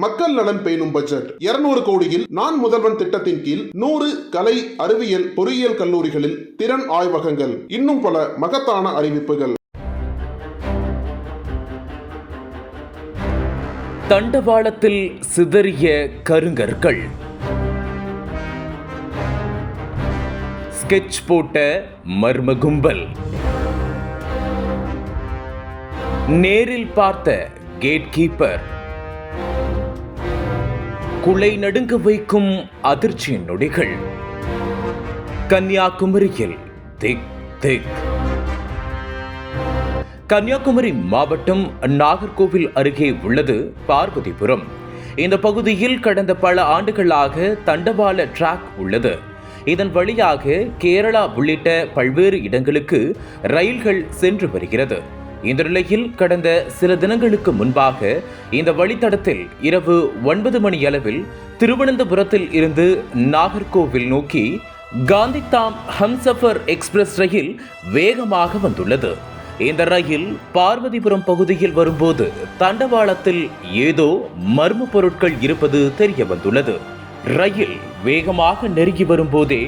மக்கள் நலன் பேணும் பட்ஜெட். இருநூறு கோடியில் நான் முதல்வன் திட்டத்தின் கீழ் நூறு கலை அறிவியல் பொறியியல் கல்லூரிகளில் திறன் ஆய்வகங்கள். இன்னும் பல மகத்தான அறிவிப்புகள். தண்டவாளத்தில் சிதறிய கருங்கற்கள். ஸ்கெட்ச் போட்ட மர்ம கும்பல் நேரில் பார்த்த கேட் கீப்பர் குலை நடுங்க வைக்கும் அதிர்ச்சி நொடிகள். கன்னியாகுமரியில் திக் திக். கன்னியாகுமரி மாவட்டம் நாகர்கோவில் அருகே உள்ளது பார்வதிபுரம். இந்த பகுதியில் கடந்த பல ஆண்டுகளாக தண்டவாள டிராக் உள்ளது. இதன் வழியாக கேரளா உள்ளிட்ட பல்வேறு இடங்களுக்கு ரயில்கள் சென்று வருகிறது. இந்த நிலையில் கடந்த சில தினங்களுக்கு முன்பாக இந்த வழித்தடத்தில் இரவு ஒன்பது மணி அளவில் திருவனந்தபுரத்தில் இருந்து நாகர்கோவில் நோக்கி காந்திதாம் ஹம்சஃபர் எக்ஸ்பிரஸ் ரயில் வேகமாக வந்துள்ளது. இந்த ரயில் பார்வதிபுரம் பகுதியில் வரும்போது தண்டவாளத்தில் ஏதோ மர்ம பொருட்கள் இருப்பது தெரிய வந்துள்ளது. ரயில் வேகமாக நெருங்கி வரும்போதே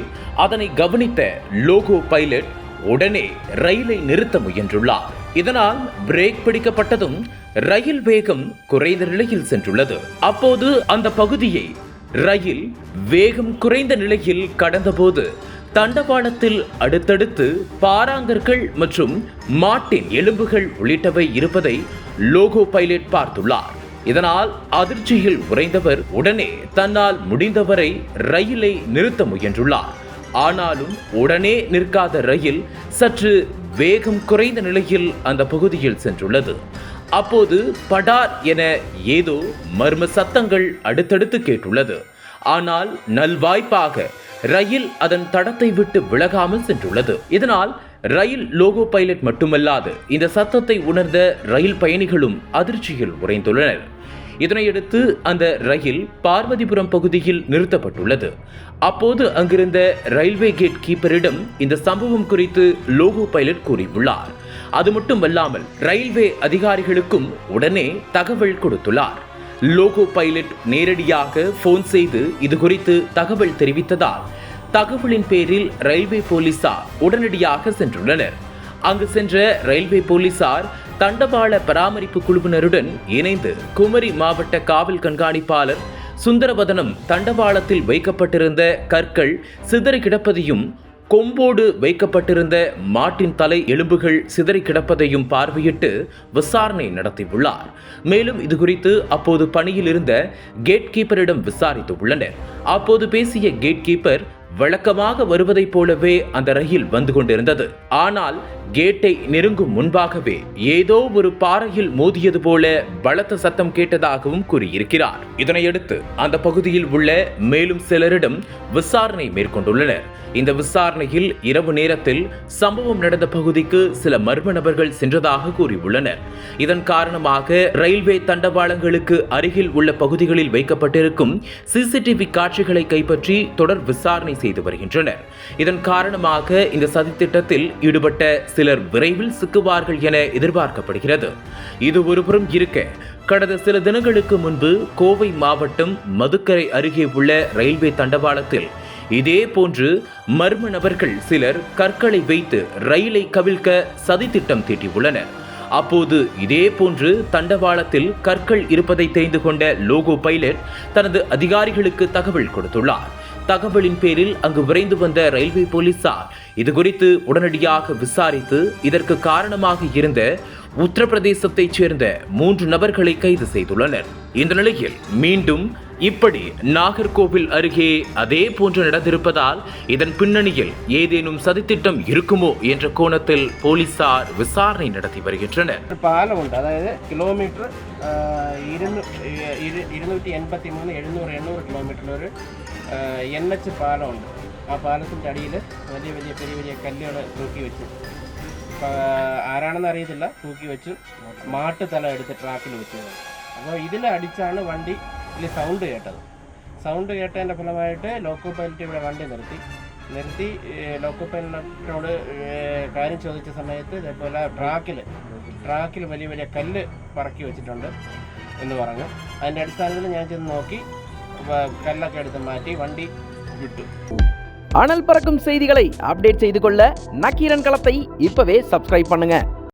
அதனை கவனித்த லோகோ பைலட் உடனே ரயிலை நிறுத்த முயன்றுள்ளார். இதனால் பிரேக் பிடிக்கப்பட்டதும் ரயில் வேகம் குறைந்த நிலையில் சென்றுள்ளது. அப்போது அந்த பகுதியை ரயில் வேகம் குறைந்த நிலையில் கடந்தபோது தண்டவாளத்தில் அடுத்தடுத்து பாராங்கற்கள் மற்றும் மாட்டின் எலும்புகள் உள்ளிட்டவை இருப்பதை லோகோ பைலட் பார்த்துள்ளார். இதனால் அதிர்ச்சியில் உறைந்தவர் உடனே தன்னால் முடிந்தவரை ரயிலை நிறுத்த முயன்றுள்ளார். ஆனாலும் உடனே நிற்காத ரயில் சற்று வேகம் குறைந்த நிலையில் அந்த பகுதியில் சென்றுள்ளது. அப்போது படார் என ஏதோ மர்ம சத்தங்கள் அடுத்தடுத்து கேட்டுள்ளது. ஆனால் நல்வாய்ப்பாக ரயில் அதன் தடத்தை விட்டு விலகாமல் சென்றுள்ளது. இதனால் ரயில் லோகோ பைலட் மட்டுமல்லாது இந்த சத்தத்தை உணர்ந்த ரயில் பயணிகளும் அதிர்ச்சியில் உறைந்துள்ளனர். இதனையடுத்து அந்த ரயில் பார்வதிபுரம் பகுதியில் நிறுத்தப்பட்டுள்ளது. அப்போது அங்கிருந்த ரயில்வே கேட் கீப்பரிடம் இந்த சம்பவம் குறித்து லோகோ பைலட் கூறியுள்ளார். அது மட்டுமல்லாமல் ரயில்வே அதிகாரிகளுக்கும் உடனே தகவல் கொடுத்துள்ளார். லோகோ பைலட் நேரடியாக போன் செய்து இது குறித்து தகவல் தெரிவித்ததால் தகவலின் பேரில் ரயில்வே போலீசார் உடனடியாக சென்றுள்ளனர். அங்கு சென்ற ரயில்வே போலீசார் தண்டவாள பராமரிப்பு குழுவினருடன் இணைந்து குமரி மாவட்ட காவல் கண்காணிப்பாளர் சுந்தரவதனம் தண்டவாளத்தில் வைக்கப்பட்டிருந்த கற்கள் சிதறி கிடப்பதையும் கொம்போடு வைக்கப்பட்டிருந்த மாட்டின் தலை எலும்புகள் சிதறி கிடப்பதையும் பார்வையிட்டு விசாரணை நடத்தியுள்ளார். மேலும் இது குறித்து அப்போது பணியில் இருந்த கேட் கீப்பரிடம் விசாரித்து உள்ளனர் அப்போது பேசிய கேட் கீப்பர் வழக்கமாக வருவதைப் போலவே அந்த ரயில் வந்து கொண்டிருந்தது. ஆனால் கேட்டை நெருங்கும் முன்பாகவே ஏதோ ஒரு பாறையில் மோதியது போல பலத்த சத்தம் கேட்டதாகவும் கூறியிருக்கிறார். இதனையடுத்து அந்த பகுதியில் உள்ள மேலும் சிலரிடம் விசாரணை மேற்கொண்டுள்ளனர். இந்த விசாரணையில் இரவு நேரத்தில் சம்பவம் நடந்த பகுதிக்கு சில மர்ம நபர்கள் சென்றதாக கூறியுள்ளனர். இதன் காரணமாக ரயில்வே தண்டவாளங்களுக்கு அருகில் உள்ள பகுதிகளில் வைக்கப்பட்டிருக்கும் சிசிடிவி காட்சிகளை கைப்பற்றி தொடர் விசாரணை செய்து வருகின்றனர். இதன் காரணமாக இந்த சதித்திட்டத்தில் ஈடுபட்ட சிலர் விரைவில் சிக்குவார்கள் என எதிர்பார்க்கப்படுகிறது. இது ஒருபுறம் இருக்க கடந்த சில தினங்களுக்கு முன்பு கோவை மாவட்டம் மதுக்கரை அருகே உள்ள ரயில்வே தண்டவாளத்தில் இதே போன்று மர்ம நபர்கள் சிலர் கற்களை வைத்து ரயிலை கவிழ்க்க சதித்திட்டம் தீட்டியுள்ளனர். அப்போது இதே போன்று தண்டவாளத்தில் கற்கள் இருப்பதை தெரிந்து கொண்ட லோகோ பைலட் தனது அதிகாரிகளுக்கு தகவல் கொடுத்துள்ளார். தகவலின் பேரில் அங்கு விரைந்து வந்த ரயில்வே போலீசார் இது குறித்து உடனடியாக விசாரித்து இதற்கு காரணமாக இருந்த உத்தரப்பிரதேசத்தைச் சேர்ந்த மூன்று நபர்களை கைது செய்துள்ளனர். இந்த நிலையில் மீண்டும் இப்படி நாகர்கோவில் அருகே அதே போன்று நடந்திருப்பதால் இதன் பின்னணியில் ஏதேனும் சதித்திட்டம் இருக்குமோ என்ற கோணத்தில் போலீசார் விசாரணை நடத்தி வருகின்றனர் ഒരു പാലമുണ്ട് അതായത് കിലോമീറ്റർ ഇരുന്നൂ ഇരു- ഇരുന്നൂറ്റി എൺപത്തി മൂന്ന് എഴുന്നൂറ് എണ്ണൂറ് കിലോമീറ്ററിലൊരു എൻ എച്ച് പാലമുണ്ട് ആ പാലത്തിൻ്റെ അടിയിൽ വലിയ വലിയ പെരിയ വലിയ കല്ലുകൾ തൂക്കി വെച്ചു ആ, ആരാണെന്ന് അറിയത്തില്ല തൂക്കി വെച്ചു മാട്ട് തല എടുത്ത് ട്രാക്കിൽ വെച്ചു അപ്പോൾ ഇതിൽ അടിച്ചാണ് വണ്ടി ഇതിൽ സൗണ്ട് കേട്ടത് സൗണ്ട് കേട്ടതിൻ്റെ ഫലമായിട്ട് ലോക്കോ പൈലറ്റ് ഇവിടെ വണ്ടി നിർത്തി നിർത്തി ഏഹ്, ലോക്കോ പൈലറ്റിനോട് ഏഹ്, കാര്യം ചോദിച്ച സമയത്ത് ഇതേപോലെ ട്രാക്കിൽ ട്രാക്കിൽ വലിയ വലിയ കല്ല് പറക്കി വെച്ചിട്ടുണ്ട് എന്ന് പറഞ്ഞു അതിൻ്റെ അടിസ്ഥാനത്തിൽ ഞാൻ ചെന്ന് നോക്കി വ- കല്ലൊക്കെ എടുത്ത് മാറ്റി വണ്ടി വിട്ടു அனல் பறக்கும் செய்திகளை அப்டேட் செய்து கொள்ள நக்கீரன் களத்தை இப்பவே சப்ஸ்கிரைப் பண்ணுங்க